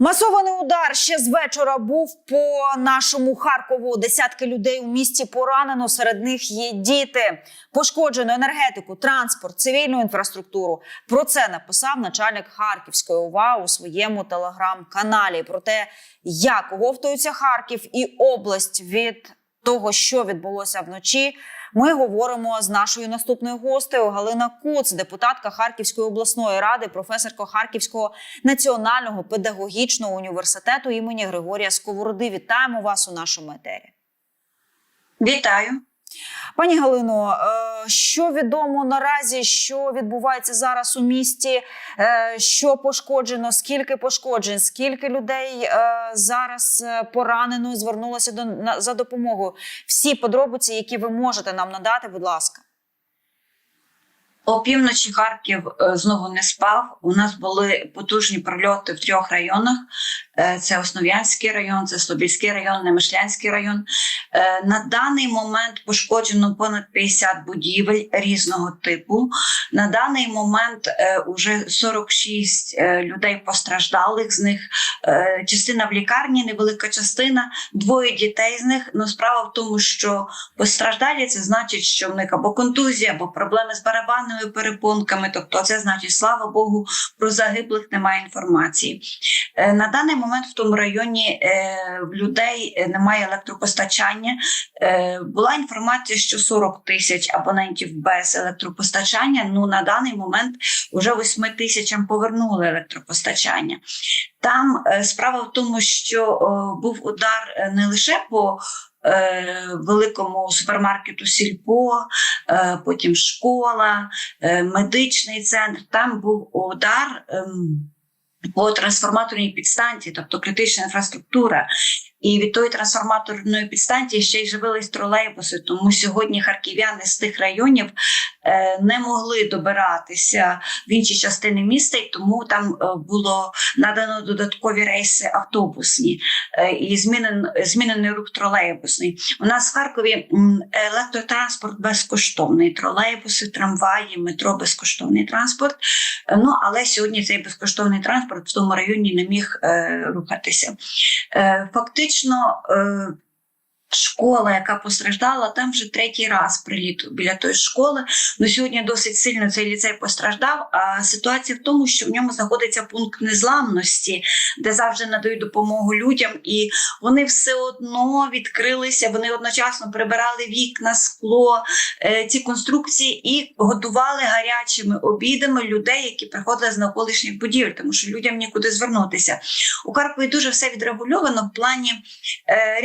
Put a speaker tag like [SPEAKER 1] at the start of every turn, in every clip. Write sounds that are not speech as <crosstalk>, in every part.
[SPEAKER 1] Масований удар ще з вечора був по нашому Харкову. Десятки людей у місті поранено. Серед них є діти. Пошкоджено енергетику, транспорт, цивільну інфраструктуру. Про це написав начальник Харківської ОВА у своєму телеграм-каналі. Про те, як оговтується Харків і область від того, що відбулося вночі. Ми говоримо з нашою наступною гостею Галина Куц, депутатка Харківської обласної ради, професорка Харківського національного педагогічного університету імені Григорія Сковороди. Вітаємо вас у нашому етері.
[SPEAKER 2] Вітаю.
[SPEAKER 1] Пані Галино, е, що відомо наразі, що відбувається зараз у місті? Е, Що пошкоджено? Скільки пошкоджень? Скільки людей е, зараз поранено і звернулося до за допомогою? Всі подробиці, які ви можете нам надати, будь ласка.
[SPEAKER 2] Опівночі Харків е, знову не спав. У нас були потужні прильоти в трьох районах: Е, це Основ'янський район, це Слобідський район, Немишлянський район. Е, На даний момент пошкоджено понад 50 будівель різного типу. На даний момент е, уже 46 е, людей постраждалих. З них частина в лікарні, невелика частина, двоє дітей з них. Ну справа в тому, що постраждалі це значить, що в них або контузія, або проблеми з барабанними перепонками. Тобто, це значить, слава Богу, про загиблих немає інформації. Е, На даний момент в тому районі е, людей е, немає електропостачання. Була інформація, що 40 тисяч абонентів без електропостачання. Ну на даний момент вже 8 тисячам повернули електропостачання. Там справа в тому, що був удар не лише по великому супермаркету Сільпо, е, потім школа, е, медичний центр. Там був удар. ем, по трансформаторній підстанції, тобто критична інфраструктура, і від тої трансформаторної підстанції ще й живились тролейбуси. Тому сьогодні харків'яни з тих районів е, не могли добиратися в інші частини міста, і тому там е, було надано додаткові рейси автобусні е, і змінен, змінений рух тролейбусний. У нас в Харкові електротранспорт безкоштовний, тролейбуси, трамваї, метро безкоштовний транспорт. Е, Ну але сьогодні цей безкоштовний транспорт в тому районі не міг е, рухатися. Е, фактично. Школа, яка постраждала, там вже третій раз приліт біля тої школи. Ну сьогодні досить сильно цей ліцей постраждав. А ситуація в тому, що в ньому знаходиться пункт незламності, де завжди надають допомогу людям, і вони все одно відкрилися. Вони одночасно прибирали вікна, скло, е, ці конструкції і годували гарячими обідами людей, які приходили з навколишніх будівель, тому що людям нікуди звернутися. У Харкові дуже все відрегульовано в плані е,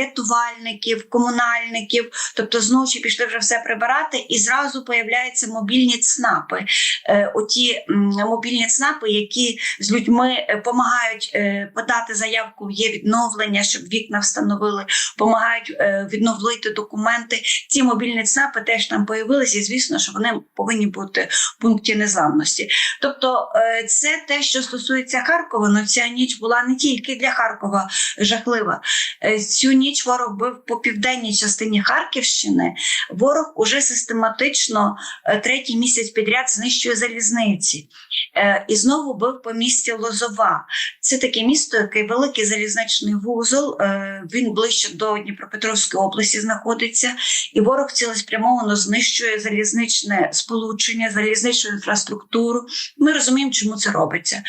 [SPEAKER 2] рятувальників, комунальників. Тобто зночі пішли вже все прибирати, і зразу появляються мобільні ЦНАПи. Е, оті мобільні ЦНАПи, які з людьми допомагають е, подати заявку, є відновлення, щоб вікна встановили, допомагають е, відновити документи. Ці мобільні ЦНАПи теж там появилися, і звісно, що вони повинні бути в пункті незламності. Тобто, е, це те, що стосується Харкова, але ця ніч була не тільки для Харкова жахлива. Е, Цю ніч ворог бив по південній частині Харківщини. Ворог уже систематично е, третій місяць підряд знищує залізниці. Е, І знову бив по місті Лозова. Це таке місто, яке великий залізничний вузол. е, Він ближче до Дніпропетровської області знаходиться, і ворог цілеспрямовано знищує залізничне сполучення, залізничну інфраструктуру. Ми розуміємо, чому це робиться.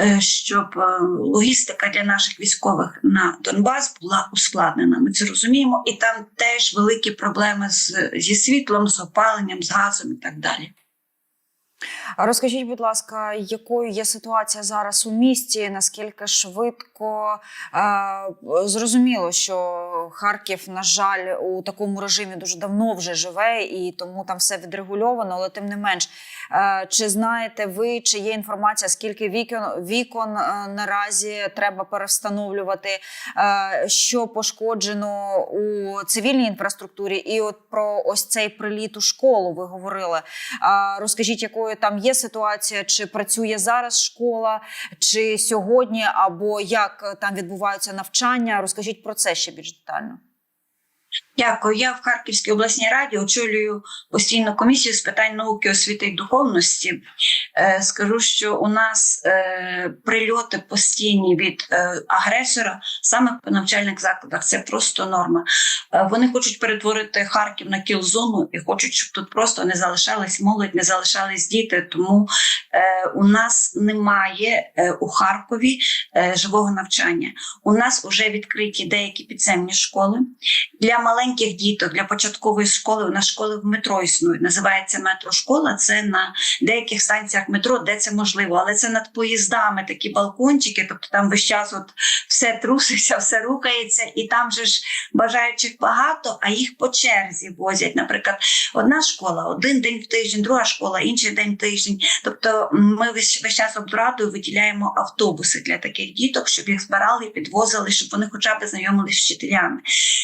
[SPEAKER 2] Е, Щоб е, логістика для наших військових на Донбас була ускладнена. Ми це розуміємо, і там теж великі проблеми з, зі світлом, з опаленням, з газом і так далі.
[SPEAKER 1] Розкажіть, будь ласка, якою є ситуація зараз у місті? Наскільки швидко е, зрозуміло, що Харків, на жаль, у такому режимі дуже давно вже живе, і тому там все відрегульовано. Але тим не менш, е, чи знаєте ви, чи є інформація, скільки вікон вікон е, наразі треба перевстановлювати, е, що пошкоджено у цивільній інфраструктурі? І от про ось цей приліт у школу ви говорили. Розкажіть, якою там є ситуація, чи працює зараз школа, чи сьогодні, або як там відбуваються навчання? Розкажіть про це ще більш детально. lejano.
[SPEAKER 2] Дякую. Я в Харківській обласній раді очолюю постійну комісію з питань науки, освіти і духовності. Е, скажу, що у нас е, прильоти постійні від е, агресора саме по навчальних закладах. Це просто норма. Вони хочуть перетворити Харків на кіл-зону і хочуть, щоб тут просто не залишались молодь, не залишались діти. Тому у нас немає у Харкові живого навчання. У нас вже відкриті деякі підземні школи для маленьких діток, для початкової школи. У нас школи в метро існують. Називається метрошкола. Це на деяких станціях метро, де це можливо, але це над поїздами такі балкончики. Тобто там весь час от все труситься, <laughs> все рухається, і там же ж бажаючих багато, а їх по черзі возять. Наприклад, одна школа, один день в тиждень, друга школа, інший день в тиждень. Тобто, ми весь, весь час обрадою виділяємо автобуси для таких діток, щоб їх збирали, підвозили, щоб вони хоча б знайомилися з вчителями.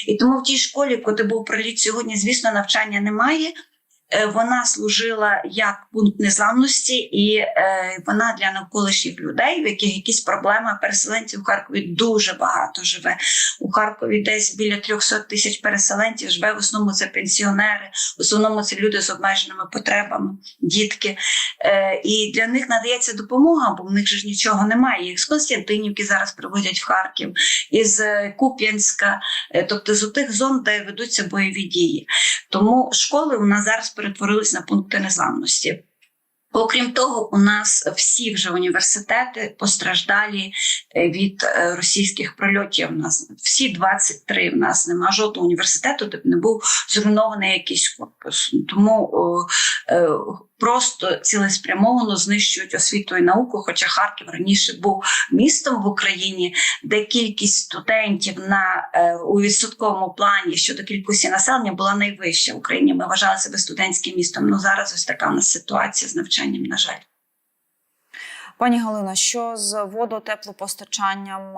[SPEAKER 2] І тому в тій школі, куди був приліт сьогодні, звісно, навчання немає. Е, Вона служила як пункт незламності, і е, вона для навколишніх людей, в яких якісь проблеми переселенців у Харкові дуже багато живе. У Харкові десь біля 300 тисяч переселенців живе. В основному це пенсіонери, в основному це люди з обмеженими потребами, дітки. Е, і для них надається допомога, бо в них ж нічого немає. Їх з Константинівки зараз привозять в Харків, із Куп'янська, тобто з тих зон, де ведуться бойові дії. Тому школи у нас зараз перетворились на пункти незламності. Окрім того, у нас всі вже університети постраждалі е, від е, російських прильотів. У нас всі 23, в нас нема жодного університету, де б не був зруйнований якийсь корпус. Тому о, е, просто цілеспрямовано знищують освіту і науку. Хоча Харків раніше був містом в Україні, де кількість студентів на е, у відсотковому плані щодо кількості населення була найвища в Україні. Ми вважали себе студентським містом. Ну зараз ось така у нас ситуація з навчанням. На жаль.
[SPEAKER 1] Пані Галина, що з водотеплопостачанням,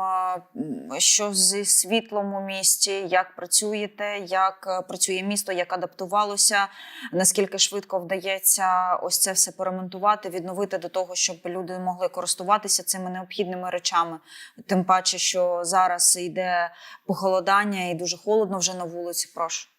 [SPEAKER 1] що зі світлом у місті? Як працюєте? Як е, працює місто? Як адаптувалося? Наскільки швидко вдається ось це все поремонтувати, відновити до того, щоб люди могли користуватися цими необхідними речами? Тим паче, що зараз йде похолодання і дуже холодно вже на вулиці. Прошу.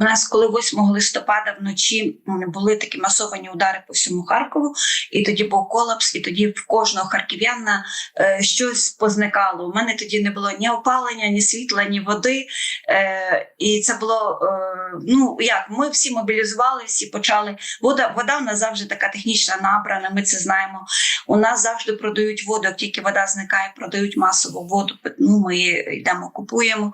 [SPEAKER 2] У нас, коли 8 листопада вночі були такі масовані удари по всьому Харкову, і тоді був колапс, і тоді в кожного харків'яна е, щось позникало. У мене тоді не було ні опалення, ні світла, ні води. Е, і це було е, ну як ми всі мобілізувалися і почали. Вода, вода у нас завжди така технічна набрана. Ми це знаємо. У нас завжди продають воду. Як тільки вода зникає, продають масову воду. Ну, ми йдемо, купуємо.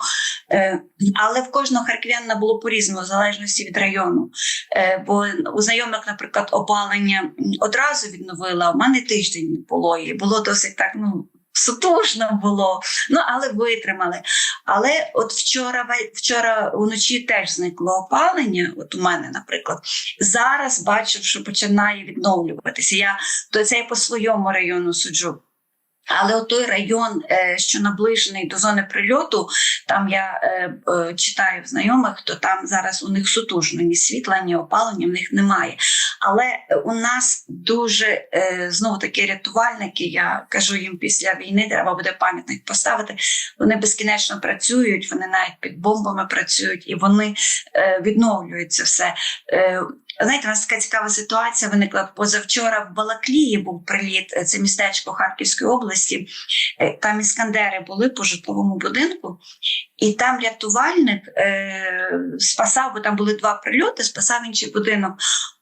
[SPEAKER 2] Е, але в кожного харків'яна було по-різному, в залежності від району. Е, бо у знайомих, наприклад, опалення одразу відновила, в мене тиждень не було, і було досить так, ну. Сутужно було, ну але витримали. Але от вчора вчора вночі теж зникло опалення. От у мене, наприклад, зараз бачу, що починає відновлюватися. Я то це я по своєму району суджу. Але той район, е, що наближений до зони прильоту, там я е, е, читаю в знайомих, то там зараз у них сутужно ні світла, ні опалення в них немає. Але у нас дуже знову таки рятувальники. Я кажу їм після війни, треба буде пам'ятник поставити. Вони безкінечно працюють, вони навіть під бомбами працюють і вони відновлюються все. Знаєте, у нас така цікава ситуація виникла позавчора в Балаклії. Був приліт. е, Це містечко Харківської області. Е, Там іскандери були по житловому будинку, і там рятувальник е, спасав, бо там були два прильоти, спасав інший будинок.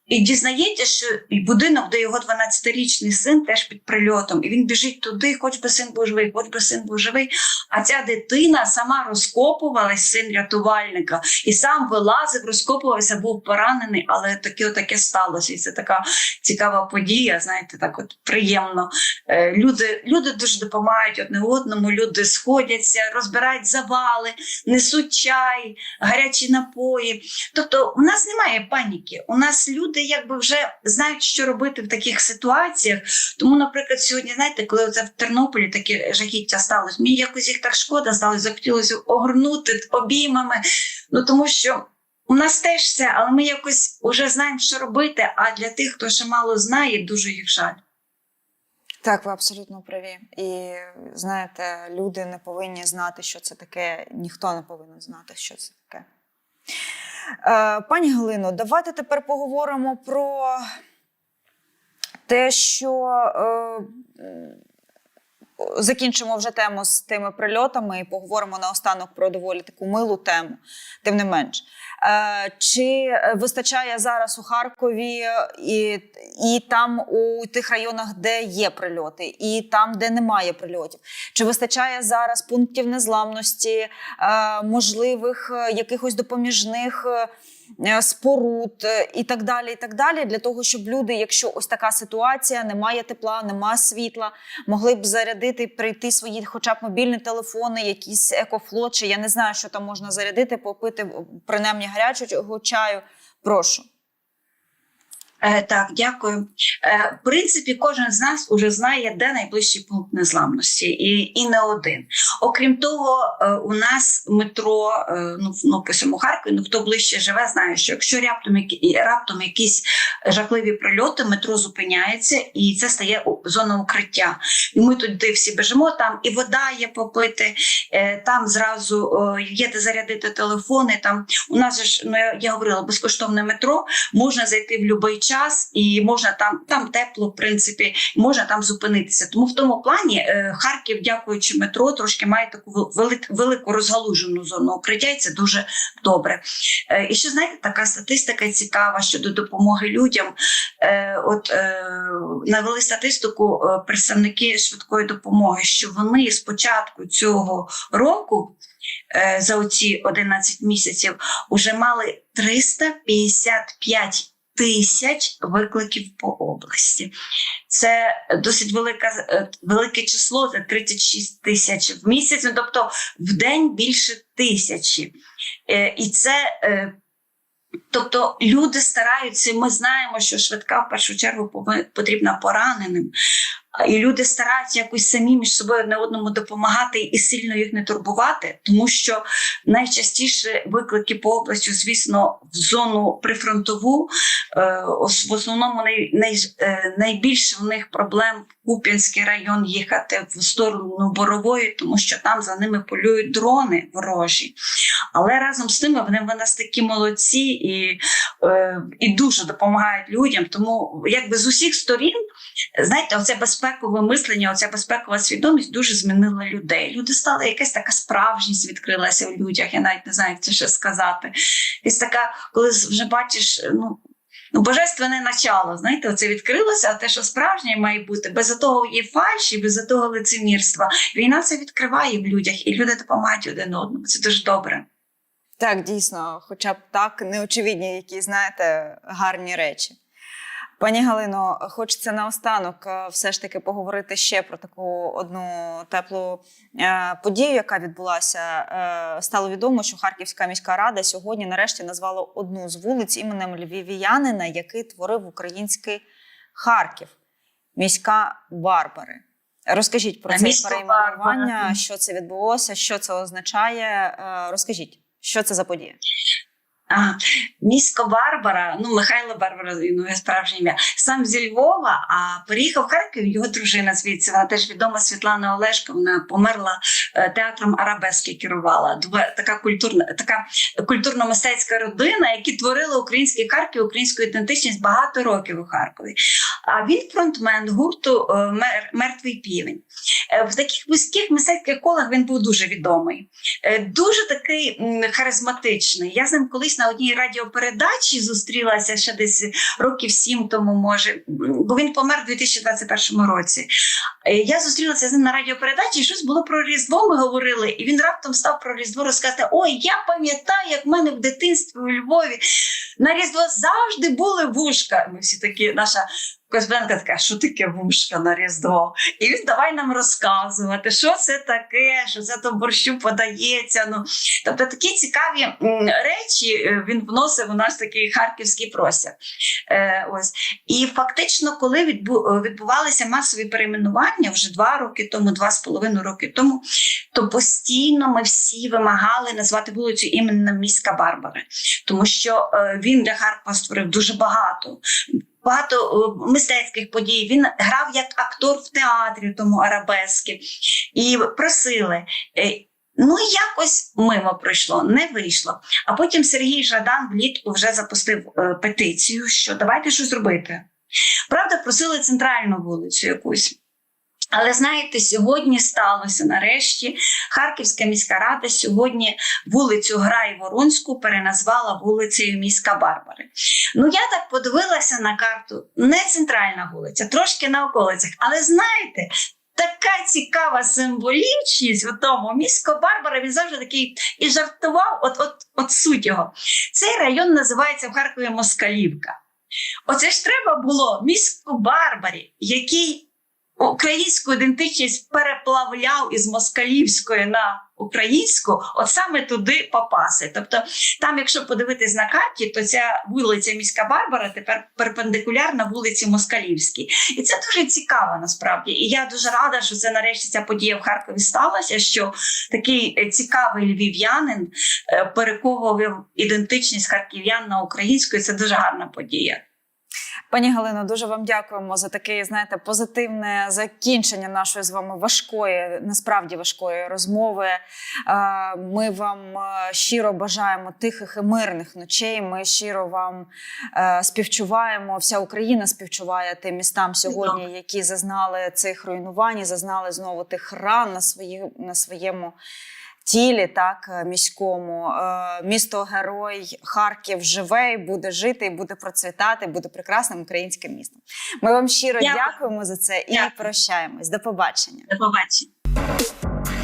[SPEAKER 2] І дізнається, що будинок, де його 12-річний син теж під прильотом, і він біжить туди, хоч би син був живий, хоч би син був живий. А ця дитина сама розкопувалась, син рятувальника, і сам вилазив, розкопувався, був поранений, але таке таке сталося. І це така цікава подія. Знаєте, так от приємно. Е, люди, люди дуже допомагають одне одному, люди сходяться, розбирають завали, несуть чай, гарячі напої. Тобто, у нас немає паніки. У нас люди якби вже знають, що робити в таких ситуаціях. Тому, наприклад, сьогодні, знаєте, коли це в Тернополі таке жахіття сталося, мені якось їх так шкода стало, захотілося огорнути обіймами. Ну тому що. У нас теж це, але ми якось вже знаємо, що робити. А для тих, хто ще мало знає, дуже їх жаль.
[SPEAKER 1] Так, ви абсолютно праві. І знаєте, люди не повинні знати, що це таке. Ніхто не повинен знати, що це таке. Е, пані Галино, давайте тепер поговоримо про те, що е, закінчимо вже тему з тими прильотами і поговоримо наостанок про доволі таку милу тему, тим не менш. Е, чи вистачає зараз у Харкові і, і там у тих районах, де є прильоти, і там, де немає прильотів? Чи вистачає зараз пунктів незламності, е, можливих е, якихось допоміжних? Споруд і так далі, і так далі, для того, щоб люди, якщо ось така ситуація, немає тепла, немає світла, могли б зарядити, прийти свої, хоча б мобільні телефони, якісь екофлот, чи я не знаю, що там можна зарядити, попити принаймні гарячого чаю. Прошу.
[SPEAKER 2] Е, так, дякую. Е, в принципі, кожен з нас уже знає, де найближчий пункт незламності, і, і не один. Окрім того, е, у нас метро, ну, ну пишемо Харкові, ну хто ближче живе, знає, що якщо раптом, раптом якісь жахливі прильоти, метро зупиняється і це стає зона укриття. І ми туди всі біжимо, там і вода є попити, там зразу є де зарядити телефони. Там у нас ж ну я говорила безкоштовне метро, можна зайти в будь-який час, і можна там там тепло, в принципі, можна там зупинитися. Тому в тому плані е, Харків, дякуючи метро, трошки має таку велик, велику розгалужену зону укриття, і це дуже добре. Е, і ще знаєте, така статистика цікава щодо допомоги людям. Е, от навели статистику представники швидкої допомоги, що вони з початку цього року. За оці 11 місяців вже мали 355 тисяч викликів по області. Це досить велика, е, велике число, це 36 тисяч в місяць, ну, тобто в день більше тисячі. Е, І це, е, тобто, люди стараються, ми знаємо, що швидка в першу чергу потрібна пораненим. І люди стараються якось самі між собою одне одному допомагати і сильно їх не турбувати, тому що найчастіше виклики по області, звісно, в зону прифронтову. Е, в основному е, найбільше в них проблем в Куп'янський район їхати в сторону Борової, тому що там за ними полюють дрони ворожі. Але разом з тим вони в нас такі молодці і, е, і дуже допомагають людям. Тому якби з усіх сторін, знаєте, оце безпекове мислення, оця безпекова свідомість дуже змінила людей. Люди стали якась така справжність відкрилася в людях. Я навіть не знаю, як це ще сказати. Якась така, коли вже бачиш, ну. Ну, божественне начало, знаєте, оце відкрилося, а те, що справжнє має бути, без того є фальш і без того лицемірства. Війна це відкриває в людях, і люди допомагають один одному. Це дуже добре.
[SPEAKER 1] Так, дійсно, хоча б так неочевидні, які знаєте, гарні речі. Пані Галино, хочеться наостанок е, все ж таки поговорити ще про таку одну теплу е, подію, яка відбулася. Е, стало відомо, що Харківська міська рада сьогодні нарешті назвала одну з вулиць іменем львів'янина, який творив український Харків, міська Барбари. Розкажіть про це перейменування, що це відбулося, що це означає. Розкажіть, що це за подія?
[SPEAKER 2] А, місько Барбара, ну Михайло Барбара, ну я справжнє ім'я, сам зі Львова, а переїхав в Харків, його дружина звідси, вона теж відома Світлана Олешко, вона померла е, театром Арабески керувала. Така культурна, така культурно-мистецька родина, які творили український Харків, українську ідентичність багато років у Харкові. А він фронтмен гурту е, «Мер- Мертвий півень. Е, В таких вузьких мистецьких колах він був дуже відомий. Дуже такий харизматичний. Я з ним колись на одній радіопередачі зустрілася ще десь років сім тому, може, бо він помер у 2021 році. Е, Я зустрілася з ним на радіопередачі, і щось було про Різдво. Ми говорили, і він раптом став про Різдво розказати: Ой, я пам'ятаю, як в мене в дитинстві у Львові на Різдво завжди були вушка. Ми всі такі, наша кореспондентка така, що таке вушка на Різдво? І він давай нам розказувати, що це таке, що це то борщу подається. Ну тобто такі цікаві речі е, він вносив у наш такий харківський простір. Е, ось і фактично, коли відбу, е, відбувалися масові перейменування вже два роки тому, два з половиною роки тому, то постійно ми всі вимагали назвати вулицю іменем міська Барбари, тому що е, він для Харкова створив дуже багато багато е, мистецьких подій. Він грав як актор в театрі, тому арабески, і просили. Е, Ну, якось мимо пройшло, не вийшло. А потім Сергій Жадан влітку вже запустив е, петицію, що давайте щось робити. Правда, просили центральну вулицю якусь. Але знаєте, сьогодні сталося нарешті. Харківська міська рада сьогодні вулицю Грай Воронську переназвала вулицею Міська Барбари. Ну, я так подивилася на карту. Не центральна вулиця, трошки на околицях. Але знаєте, така цікава символічність у тому. Місько Барбара він завжди такий і жартував. От, от, от суть його. Цей район називається в Харкові Москалівка. Оце ж треба було міську Барбарі, який українську ідентичність переплавляв із москалівської на українську, от саме туди попаси. Тобто, там, якщо подивитись на карті, то ця вулиця міська Барбара тепер перпендикулярна вулиці Москалівській. І це дуже цікаво насправді. І я дуже рада, що це нарешті ця подія в Харкові сталася. Що такий е, цікавий львів'янин е, перековував ідентичність харків'ян на українську. І це дуже гарна подія.
[SPEAKER 1] Пані Галино, дуже вам дякуємо за таке, знаєте, позитивне закінчення нашої з вами важкої, насправді важкої розмови. Е, Ми вам е, щиро бажаємо тихих і мирних ночей. Ми щиро вам е, співчуваємо. Вся Україна співчуває тим містам сьогодні, які зазнали цих руйнувань, зазнали знову тих ран на свої на своєму. Тілі, так, е, міському Е, місто Герой Харків живе і буде жити, і буде процвітати, буде прекрасним українським містом. Ми вам щиро
[SPEAKER 2] дякуємо,
[SPEAKER 1] дякуємо за це і
[SPEAKER 2] Дякую.
[SPEAKER 1] прощаємось. До побачення.
[SPEAKER 2] До побачення.